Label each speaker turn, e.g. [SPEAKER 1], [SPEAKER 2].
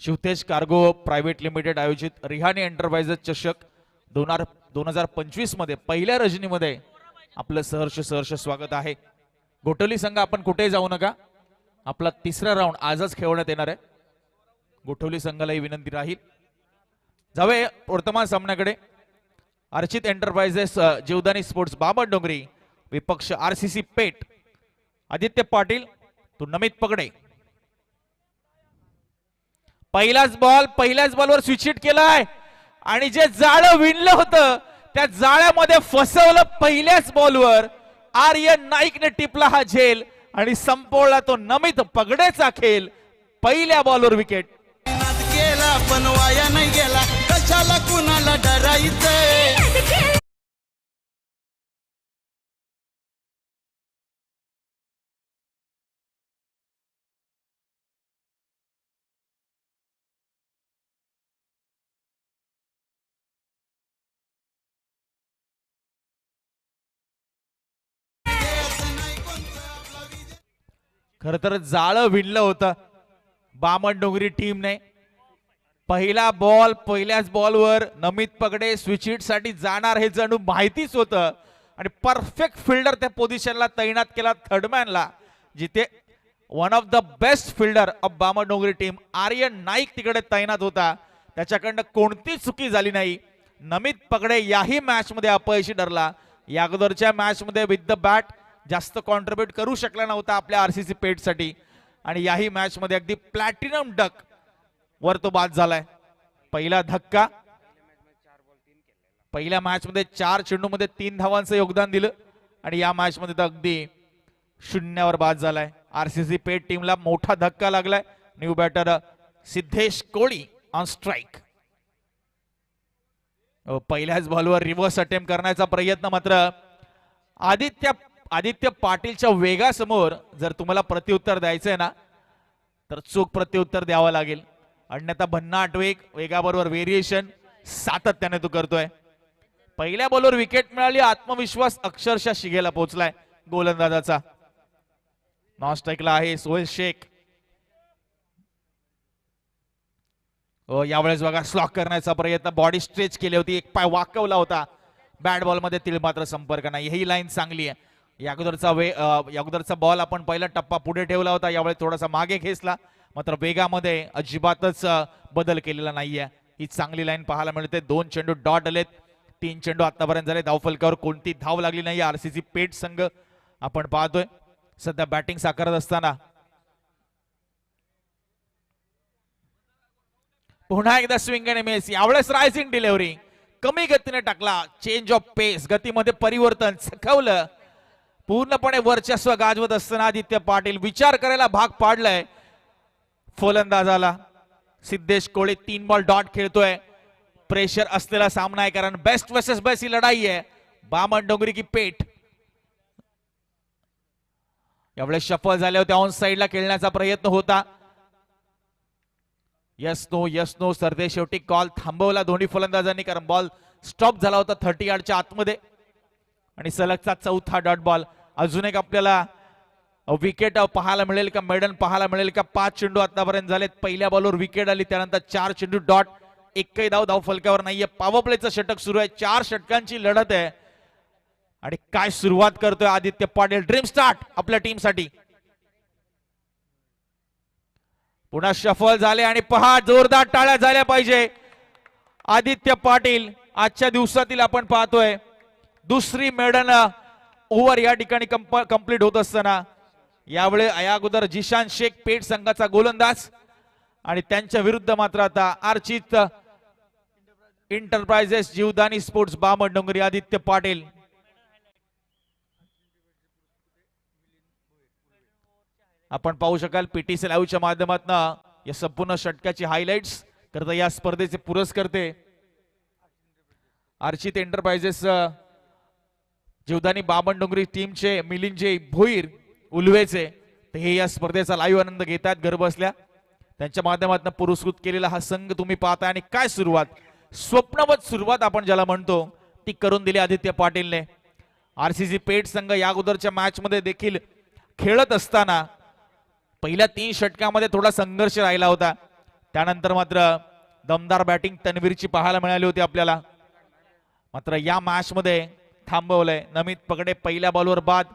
[SPEAKER 1] Shivtej cargo private limited आयोजित रिहानी enterprises चषक दोन हजार दोन हजार पंचवीसमध्ये पहिल्या रजनीमध्ये आपलं सहर्ष सहर्ष स्वागत आहे. गोठवली संघ आपण कुठेही जाऊ नका. आपला तिसरा राऊंड आजच खेळवण्यात येणार आहे. गोठवली संघालाही विनंती राहील. जावे वर्तमान सामन्याकडे. अर्चित एंटरप्राइजेस जीवदानी स्पोर्ट्स बाबा डोंगरी विपक्ष आर सी सी पेट आदित्य पाटील तू नमित पगडे. पहिलाच बॉल पहिल्याच बॉलवर स्विच हिट केलाय. आणि जे जाळं विणलं होतं त्या जाळ्यामध्ये फसवलं पहिल्याच बॉलवर. आर्यन नाईकने टिपला हा झेल आणि संपवला तो नमित पगडेचा खेळ. पहिल्या बॉलवर विकेट
[SPEAKER 2] गेला केला पण वाया नाही गेला. कशाला कुणाला डरायचंय?
[SPEAKER 1] खर तर जाळं विणलं होतं. बामण डोंगरी टीमने पहिला बॉल पहिल्याच बॉलवर नमित पगडे स्विच साठी जाणार हे जणू माहितीच होतं. आणि परफेक्ट फिल्डर त्या पोझिशनला तैनात केला थर्डमॅनला जिथे one of the best fielder of Baman Dongri team Aryan Naik तिकडे तैनात होता. त्याच्याकडनं कोणतीच चुकी झाली नाही. नमित पगडे याही मॅच मध्ये अपयशी ठरला. या अगोदरच्या मॅच मध्ये विथ द बॅट जास्त कॉन्ट्रीब्युट करू शकला नव्हता आपल्या आरसीसी पेटसाठी आणि याही मॅच मध्ये अगदी प्लॅटिनम डक वर तो बाद झालाय. पहिला धक्का. पहिल्या मॅच मध्ये चार चेंडू मध्ये तीन धावांचं योगदान दिलं. आणि या मॅच मध्ये तर अगदी शून्यावर बाद झालाय. आरसीसी पेट टीमला मोठा धक्का लागलाय. New batter Siddhesh Koli on strike पहिल्याच बॉलवर रिव्हर्स अटेम्प्ट करण्याचा प्रयत्न मात्र आदित्य आदित्य पाटीलच्या वेगासमोर जर तुम्हाला प्रत्युत्तर द्यायचंय ना तर चूक प्रत्युत्तर द्यावं लागेल. अन्यथा भन्नाट वेग वेगाबरोबर व्हेरिएशन सातत्याने तो करतोय. पहिल्या बॉलवर विकेट मिळाली आत्मविश्वास अक्षरशः शिगेला पोहोचलाय गोलंदाजाचा. नॉन आहे सोहेल शेख. यावेळेस बघा स्लॉक करण्याचा प्रयत्न. बॉडी स्ट्रेच केली होती एक पाय वाकवला होता. बॅट बॉलमध्ये तिळ मात्र संपर्क नाही. ही लाईन चांगली आहे. या अगोदरचा वे या अगोदरचा बॉल आपण पहिला टप्पा पुढे ठेवला होता. यावेळेस थोडासा मागे खेचला. मात्र वेगामध्ये अजिबातच बदल केलेला नाहीये. ही चांगली लाईन पाहायला मिळते. दोन चेंडू डॉट आलेत. तीन चेंडू आतापर्यंत झाले. धावफलकावर कोणती धाव लागली नाही. आरसीसी पेट संघ आपण पाहतोय. सध्या बॅटिंग साकारत असताना. पुन्हा एकदा स्विंग आणि मेस यावेळेस रायझिंग डिलेव्हरी कमी गतीने टाकला. चेंज ऑफ पेस गतीमध्ये परिवर्तन. चखवलं पूर्णपणे वर्चस्व गाजवत असताना आदित्य पाटील विचार करायला भाग पाडलाय. फलंदाजाला सिद्धेश कोळे तीन बॉल डॉट खेळतोय. प्रेशर असलेला सामना आहे कारण बेस्ट वर्सेस बेस्ट ही लढाई आहे. बामण डोंगरी की पेठ यावेळेस शफल झाले होते. ऑन साईडला खेळण्याचा प्रयत्न होता. यस नो यस नो सरदे शेवटी कॉल थांबवला दोन्ही फलंदाजांनी कारण बॉल स्टॉप झाला होता थर्टी यार्डच्या आतमध्ये. आणि सलगचा चौथा डॉट बॉल अजून एक आपल्याला विकेट पाहायला मिळेल का? मेडन पाहायला मिळेल का? पाच चेंडू आतापर्यंत झालेत. पहिल्या बॉलवर विकेट आली त्यानंतर चार चेंडू डॉट एकही धाव धाव फलकावर नाहीये. पावर प्लेचं षटक सुरू आहे. चार षटकांची लढत आहे. आणि काय सुरुवात करतोय आदित्य पाटील. ड्रीम स्टार्ट आपल्या टीमसाठी पुन्हा शफल झाले आणि पहा जोरदार टाळ्या झाल्या पाहिजे. आदित्य पाटील आजच्या दिवसातील आपण पाहतोय दुसरी मेडन ओव्हर या ठिकाणी कंप्लीट होत असताना. यावेळी या अगोदर जिशान शेख पेठ संघाचा गोलंदाज आणि त्यांच्या विरुद्ध मात्र आता अर्चित इंटरप्राइजेस जीवदानी स्पोर्ट्स बामण डोंगरी आदित्य पाटील. आपण पाहू शकाल पीटीसी लाईव्हच्या माध्यमातून या संपूर्ण षटकाची हायलाइट्स करता या स्पर्धेचे पुरस्कर्ते. अर्चित एंटरप्राइजेस जीवदानी बाबन डोंगरी टीमचे मिलिंदे भोईर उलवेचे ते हे या स्पर्धेचा लाईव्ह आनंद घेतात घर बसल्या त्यांच्या माध्यमातून पुरस्कृत केलेला हा संघ तुम्ही पाहताय आणि काय सुरुवात? स्वप्नवत सुरुवात आपण ज्याला म्हणतो ती करून दिली आदित्य पाटीलने. आरसीसी पेठ संघ या अगोदरच्या मॅच मध्ये देखील खेळत असताना पहिल्या तीन षटकामध्ये थोडा संघर्ष राहिला होता. त्यानंतर मात्र दमदार बॅटिंग तन्वीरची पाहायला मिळाली होती आपल्याला. मात्र या मॅच मध्ये थांबवलंय. नमित पगडे पहिल्या बॉलवर बाद.